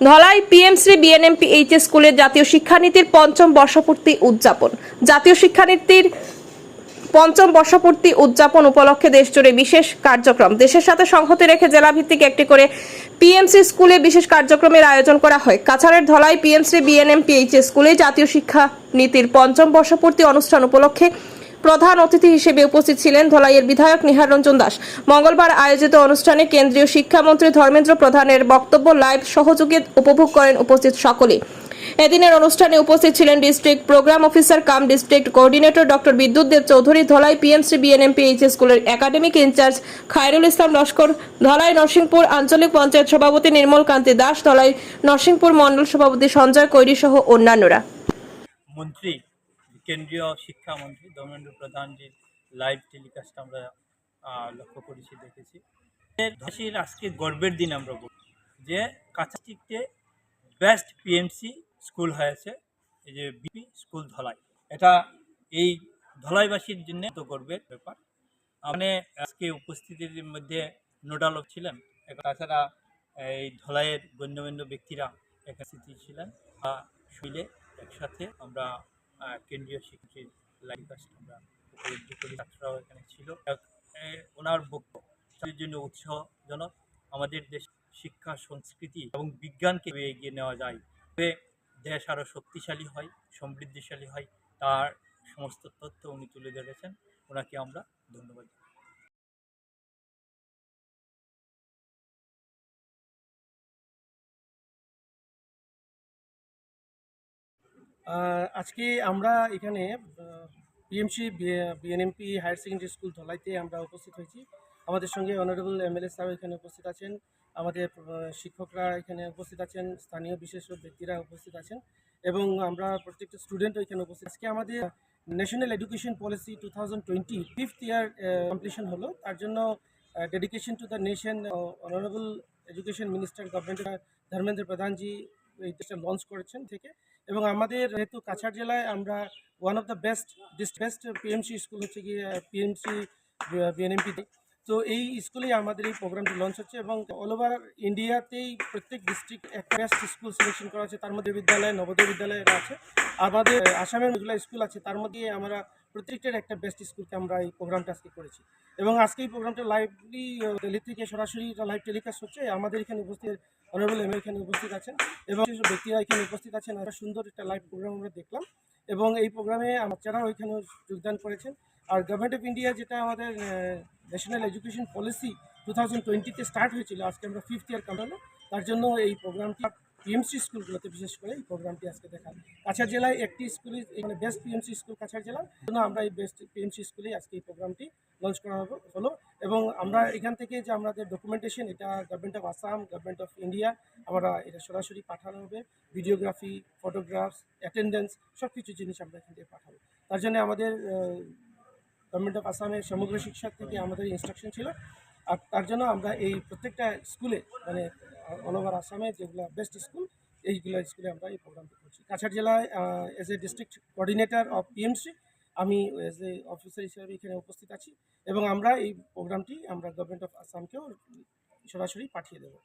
Dhalai PMC BNMP H স্কুলের জাতীয় শিক্ষানীতির পঞ্চম বর্ষপূর্তি উদযাপন। জাতীয় শিক্ষানীতির পঞ্চম বর্ষপূর্তি উদযাপন উপলক্ষে দেশজুড়ে বিশেষ কার্যক্রম। দেশের সাথে সংহতি রেখে জেলাভিত্তিক একটি করে পিএমসি স্কুলে বিশেষ কার্যক্রমের আয়োজন করা হয়। কাছাড়ের ধলাই পিএমসি বিএনএম পিএইচ স্কুলে জাতীয় শিক্ষা নীতির পঞ্চম বর্ষপূর্তি অনুষ্ঠান উপলক্ষে প্রধান অতিথি হিসেবে উপস্থিত ছিলেন ধলাইয়ের বিধায়ক নিহার রঞ্জন দাস। মঙ্গলবার আয়োজিত অনুষ্ঠানে কেন্দ্রীয় শিক্ষামন্ত্রী ধর্মেন্দ্র প্রধানের বক্তব্য লাইভ সহযোগে উপভোগ করেন উপস্থিত সকলে। এদিনের অনুষ্ঠানে উপস্থিত ছিলেন district programme officer, cum district coordinator doctor Bidyut Deb Chowdhury, Dhalai PMC BNMP H স্কুলের একাডেমিক ইনচার্জ খায়রুল ইসলাম লস্কর, ধলাই নরসিংপুর আঞ্চলিক পঞ্চায়েত সভাপতি নির্মল কান্তি দাস, ধলাই নরসিংপুর মণ্ডল সভাপতি সঞ্জয় কৈরি সহ অন্যান্যরা। মন্ত্রী কেন্দ্রীয় শিক্ষামন্ত্রী ধর্মেন্দ্র প্রধানজির লাইভ টেলিকাস্ট আমরা লক্ষ্য করেছি, দেখেছি। দেশের আজকে গর্বের দিন আমরা বলব, যে কাছাটিতে বেস্ট পিএমসি স্কুল হয়েছে, এই যে বিপি স্কুল ধলাই। এটা এই ধলাইবাসীর জন্য তো গর্বের ব্যাপার। মানে আজকে উপস্থিতির মধ্যে নোডাল ছিলেন তাছাড়া এই ধলাইয়ের গণ্যমান্য ব্যক্তিরা এখানে উপস্থিত ছিলেন। মিলে একসাথে আমরা কেন্দ্রীয় শিক্ষিত লাইভ কাস্ট আমরা উপলব্ধি করি। ছাত্ররাও এখানে ছিল। ওনার বক্তব্য, তাদের জন্য উৎসাহজনক। আমাদের দেশ শিক্ষা, সংস্কৃতি এবং বিজ্ঞানকে এগিয়ে নেওয়া যায়। তবে দেশ আরও শক্তিশালী হয়, সমৃদ্ধিশালী হয়, তার সমস্ত তথ্য উনি তুলে ধরেছেন। ওনাকে আমরা ধন্যবাদ আজকে আমরা এখানে PMC BNMP higher secondary school ধলাইতে আমরা উপস্থিত হয়েছি। আমাদের সঙ্গে অনারেবল এমএলএ স্যার এখানে উপস্থিত আছেন। আমাদের শিক্ষকরা এখানে উপস্থিত আছেন। স্থানীয় বিশেষ ব্যক্তিরা উপস্থিত আছেন। এবং আমরা প্রত্যেকটা স্টুডেন্টও এখানে উপস্থিত। আজকে আমাদের national education policy two thousand twenty fifth year completion হলো। তার জন্য dedication to the nation honourable education minister government Dharmendra Pradhan ji এই দেশটা লঞ্চ করেছেন থেকে। এবং আমাদের যেহেতু কাছাড় জেলায় আমরা one of the best best PMC school হচ্ছে গিয়ে পিএমসি বিএনএমপি তো। এই স্কুলেই আমাদের এই প্রোগ্রামটি লঞ্চ হচ্ছে এবং অল ওভার ইন্ডিয়াতেই প্রত্যেক ডিস্ট্রিক্ট একটা বেস্ট স্কুল সিলেকশন করা আছে তার মধ্যে বিদ্যালয় নবোদয় বিদ্যালয় আছে। আমাদের, আসামের যেগুলো স্কুল আছে। তার মধ্যে আমরা প্রত্যেকটার একটা বেস্ট স্কুলকে আমরা এই প্রোগ্রামটা আজকে করেছি। এবং আজকে এই প্রোগ্রামটা লাইভলি দিল্লি থেকে সরাসরি লাইভ টেলিকাস্ট হচ্ছে। আমাদের এখানে উপস্থিত অনারেবল এম এখানে উপস্থিত আছেন এবং ব্যক্তিরা এখানে উপস্থিত আছেন। একটা সুন্দর একটা লাইভ প্রোগ্রাম আমরা দেখলাম। এবং এই প্রোগ্রামে বাচ্চারাও এখানে যোগদান করেছেন। আর গভর্নমেন্ট অফ ইন্ডিয়া যেটা আমাদের national education policy two thousand টোয়েন্টিতে স্টার্ট হয়েছিল, আজকে আমরা ফিফথ ইয়ার কাটালো। তার জন্য এই প্রোগ্রামটি পিএমসি স্কুলগুলোতে বিশেষ করে এই প্রোগ্রামটি আজকে দেখা কাছাড় জেলায় একটি স্কুলে এখানে বেস্ট পিএমসি স্কুল কাছাড় জেলা জন্য আমরা এই বেস্ট পিএমসি স্কুলেই আজকে এই প্রোগ্রামটি লঞ্চ করা হলো। এবং আমরা এখান থেকে যে আমাদের ডকুমেন্টেশন এটা government of Assam government of India আমরা এটা সরাসরি পাঠানো হবে। ভিডিওগ্রাফি ফটোগ্রাফস অ্যাটেন্ডেন্স সব কিছু জিনিস আমরা এখান থেকে পাঠাবো। তার জন্য আমাদের গভর্নমেন্ট অফ আসামের সমগ্র শিক্ষক থেকে আমাদের ইনস্ট্রাকশন ছিল। আর তার জন্য আমরা এই প্রত্যেকটা স্কুলে মানে অল ওভার আসামে যেগুলো বেস্ট স্কুল এইগুলো স্কুলে আমরা এই প্রোগ্রামটি করছি। কাছাড় জেলায় as a district coordinator of PMC আমি এজ এ অফিসার হিসেবে এখানে উপস্থিত আছি এবং আমরা এই প্রোগ্রামটি আমরা গভর্নমেন্ট অফ আসামকেও সরাসরি পাঠিয়ে দেবো।